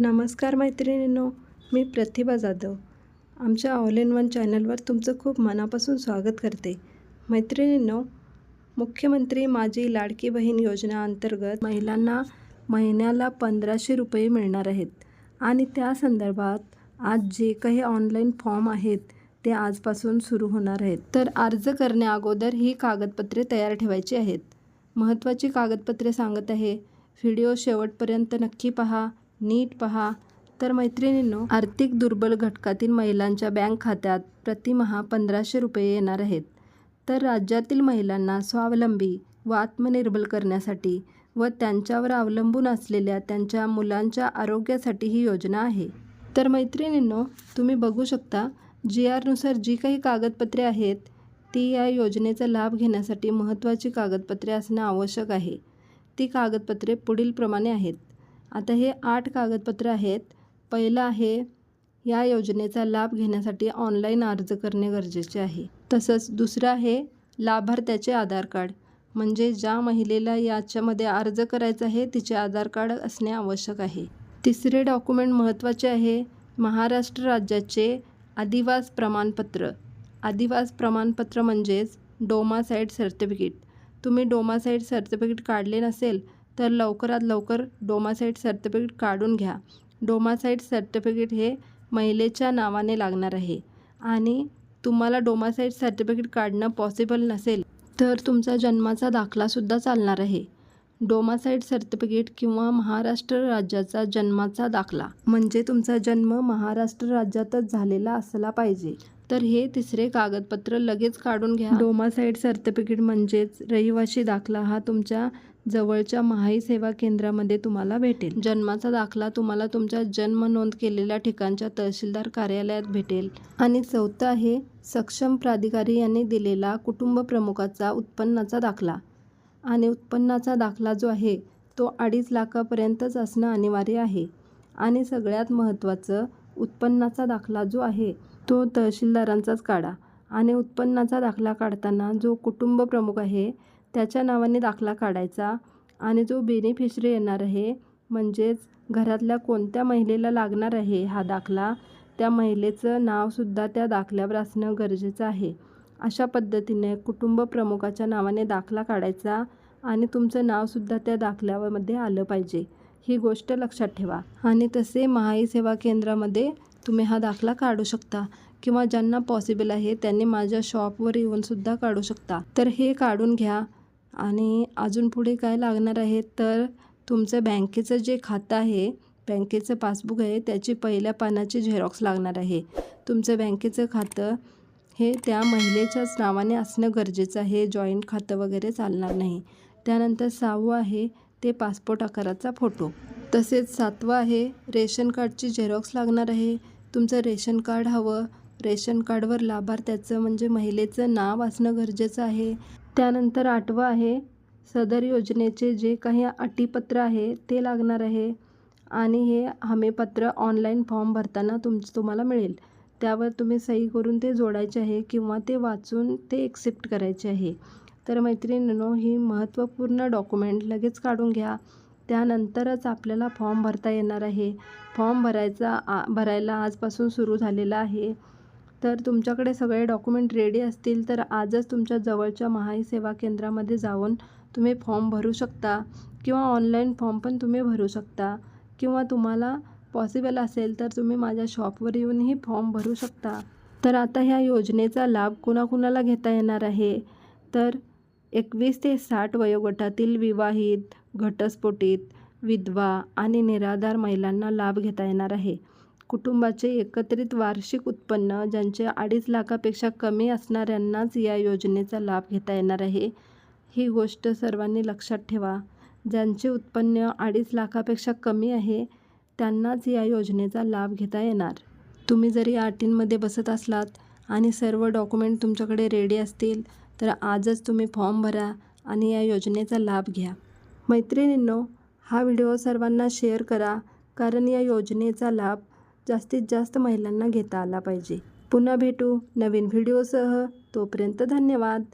नमस्कार मैत्रिणींनो मी प्रतिभा जाधव. आमच्या ऑल इन वन चॅनलवर तुमचं खूप मनापासून स्वागत करते. मैत्रिणींनो मुख्यमंत्री माझी लाडकी बहीण योजना अंतर्गत महिलांना महिन्याला पंधराशे रुपये मिळणार आहेत. आणि त्या संदर्भात आज जे काही ऑनलाईन फॉर्म आहेत ते आजपासून सुरू होणार आहेत. तर अर्ज करण्या अगोदर ही कागदपत्रे तयार ठेवायची आहेत. महत्त्वाची कागदपत्रे सांगत आहे. व्हिडिओ शेवटपर्यंत नक्की पहा. नीट पहा. तर मैत्रिणींनो आर्थिक दुर्बल घटकातील महिलांच्या बँक खात्यात प्रतिमहा पंधराशे रुपये येणार आहेत. तर राज्यातील महिलांना स्वावलंबी व आत्मनिर्भर करण्यासाठी व त्यांच्यावर अवलंबून असलेल्या त्यांच्या मुलांच्या आरोग्यासाठी ही योजना आहे. तर मैत्रिणींनो तुम्ही बघू शकता जी आरनुसार जी काही कागदपत्रे आहेत ती या योजनेचा लाभ घेण्यासाठी महत्त्वाची कागदपत्रे असणं आवश्यक आहे. ती कागदपत्रे पुढीलप्रमाणे आहेत. आता हे आठ कागदपत्र आहेत. पहिलं आहे या योजनेचा लाभ घेण्यासाठी ऑनलाईन अर्ज करणे गरजेचे आहे. तसंच दुसरं आहे लाभार्थ्याचे आधार कार्ड. म्हणजे ज्या महिलेला याच्यामध्ये अर्ज करायचा आहे तिचे आधार कार्ड असणे आवश्यक आहे. तिसरे डॉक्युमेंट महत्त्वाचे आहे महाराष्ट्र राज्याचे आदिवास प्रमाणपत्र. आदिवास प्रमाणपत्र म्हणजेच डोमासाईड सर्टिफिकेट. तुम्ही डोमासाईड सर्टिफिकेट काढले नसेल तर लवकरात लवकर डोमासाईट सर्टिफिकेट काढून घ्या. डोमासाईट सर्टिफिकेट हे महिलेच्या नावाने लागणार आहे. आणि तुम्हाला डोमासाईट सर्टिफिकेट काढणं पॉसिबल नसेल तर तुमचा जन्माचा दाखलासुद्धा चालणार आहे. डोमासाईट सर्टिफिकेट किंवा महाराष्ट्र राज्याचा जन्माचा दाखला म्हणजे तुमचा जन्म महाराष्ट्र राज्यातच झालेला असला पाहिजे. तर हे तिसरे कागदपत्र लगेच काढून घ्या. डोमासाईट सर्टिफिकेट म्हणजेच रहिवाशी दाखला हा तुमच्या जवळच्या महाई सेवा केंद्रामध्ये तुम्हाला भेटेल. जन्माचा दाखला तुम्हाला तुमच्या जन्म नोंद केलेल्या ठिकाणच्या तहसीलदार कार्यालयात भेटेल. आणि चौथं आहे सक्षम प्राधिकारी यांनी दिलेला कुटुंब प्रमुखाचा उत्पन्नाचा दाखला. आणि उत्पन्नाचा दाखला जो आहे तो अडीच लाखापर्यंतच असणं अनिवार्य आहे. आणि सगळ्यात महत्त्वाचं उत्पन्नाचा दाखला जो आहे तो तहसीलदारांचाच काढा. आणि उत्पन्नाचा दाखला काढताना जो कुटुंब प्रमुख आहे त्याच्या नावाने दाखला काढायचा आणि जो बेनिफिशरी येणार आहे म्हणजेच घरातल्या कोणत्या महिलेला लागणार आहे हा दाखला त्या महिलेचं नावसुद्धा त्या दाखल्यावर असणं गरजेचं आहे. अशा पद्धतीने कुटुंब प्रमुखाच्या नावाने दाखला काढायचा आणि तुमचं नावसुद्धा त्या दाखल्यामध्ये आलं पाहिजे. ही गोष्ट लक्षात ठेवा. आणि तसे महाई सेवा केंद्रामध्ये तुम्ही हा दाखला काढू शकता किंवा ज्यांना पॉसिबल आहे त्यांनी माझ्या शॉपवर येऊनसुद्धा काढू शकता. तर हे काढून घ्या. आणि अजून पुढे काय लागणार आहे? तर तुमचं बँकेचं जे खातं आहे बँकेचं पासबुक आहे त्याची पहिल्या पानाची झेरॉक्स लागणार आहे. तुमचं बँकेचं खातं हे त्या महिलेच्याच नावाने असणं गरजेचं आहे. जॉईंट खातं वगैरे चालणार नाही. त्यानंतर सहावं आहे ते पासपोर्ट आकाराचा फोटो. तसेच सातवं आहे रेशन कार्डची झेरॉक्स लागणार आहे. तुमचं रेशन कार्ड हवं. रेशन कार्डवर लाभार्थ्याचं म्हणजे महिलेचं नाव असणं गरजेचं आहे. त्यानंतर आठवं आहे सदर योजनेचे जे काही अटीपत्र आहे ते लागणार आहे आणि हे हमीपत्र ऑनलाईन फॉर्म भरताना तुम तुम्हाला मिळेल. त्यावर तुम्ही सही करून ते जोडायचे आहे किंवा ते वाचून ते एक्सेप्ट करायचे आहे. तर मैत्रिणींनो ही महत्त्वपूर्ण डॉक्युमेंट लगेच काढून घ्या. त्यानंतरच आपल्याला फॉर्म भरता येणार आहे. फॉर्म भरायचा आ भरायला आजपासून सुरू झालेला आहे. तर तुमच्याकडे सगळे डॉक्युमेंट रेडी असतील तर आजच तुमच्या जवळच्या महाई सेवा केंद्रामध्ये जाऊन तुम्ही फॉर्म भरू शकता किंवा ऑनलाईन फॉर्म पण तुम्ही भरू शकता. किंवा तुम्हाला पॉसिबल असेल तर तुम्ही माझ्या शॉपवर येऊनही फॉर्म भरू शकता. तर आता ह्या योजनेचा लाभ कुणाकुणाला घेता येणार आहे? तर एकवीस ते साठ वयोगटातील विवाहित घटस्फोटित विधवा आणि निराधार महिलांना लाभ घेता येणार आहे. कुटुंबाचे एकत्रित वार्षिक उत्पन्न ज्यांचे अडीच लाखापेक्षा कमी असणाऱ्यांनाच या योजनेचा लाभ घेता येणार आहे. ही गोष्ट सर्वांनी लक्षात ठेवा. ज्यांचे उत्पन्न अडीच लाखापेक्षा कमी आहे त्यांनाच या योजनेचा लाभ घेता येणार. तुम्ही जरी अटींमध्ये बसत असलात आणि सर्व डॉक्युमेंट तुमच्याकडे रेडी असतील तर आजच तुम्ही फॉर्म भरा आणि या योजनेचा लाभ घ्या. मैत्रिणींनो हा व्हिडिओ सर्वांना शेअर करा कारण या योजनेचा लाभ जास्तीत जास्त महिलांना घेता आला पाहिजे. पुन्हा भेटू नवीन व्हिडिओसह. तोपर्यंत धन्यवाद.